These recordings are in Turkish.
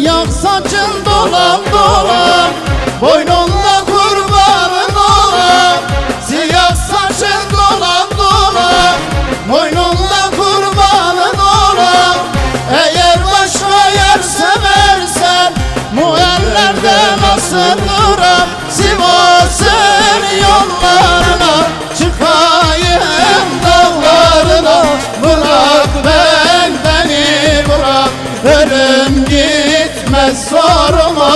Siyah saçın dolan dolan Boynunda kurbanın olan. Siyah saçın dolan dolan Boynunda kurbanın olan. Eğer başka yer seversen Bu ellerde nasıl duram Sivas'ın yollarına Çıkayım dağlarına. Bırak ben beni bırak Ölüm gitmez sorma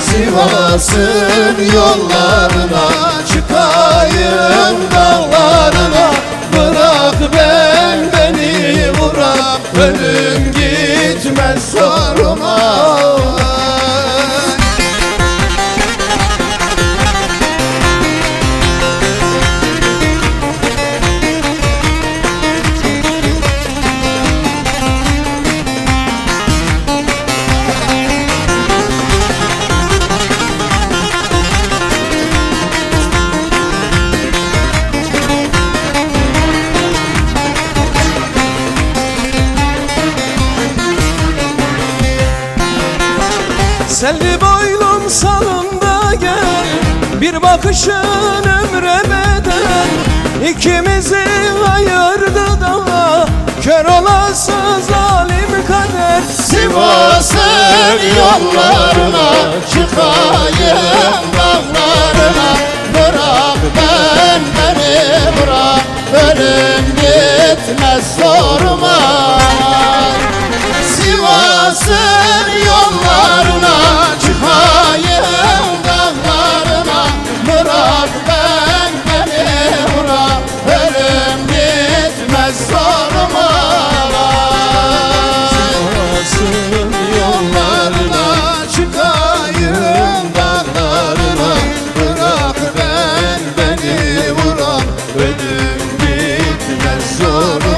Sivas'ın yollarına Çıkayım dağlarına. Bırak ben beni bırak. Ölüm gitmez sorma Selvi boylum salında gel Bir bakışın ömre beden İkimizi ayırdı da Kör olası zalim kader. Sivas'ın yollarına Çıkayım dağlarına. Bırak ben beni bırak Ölüm gitmez sonra zor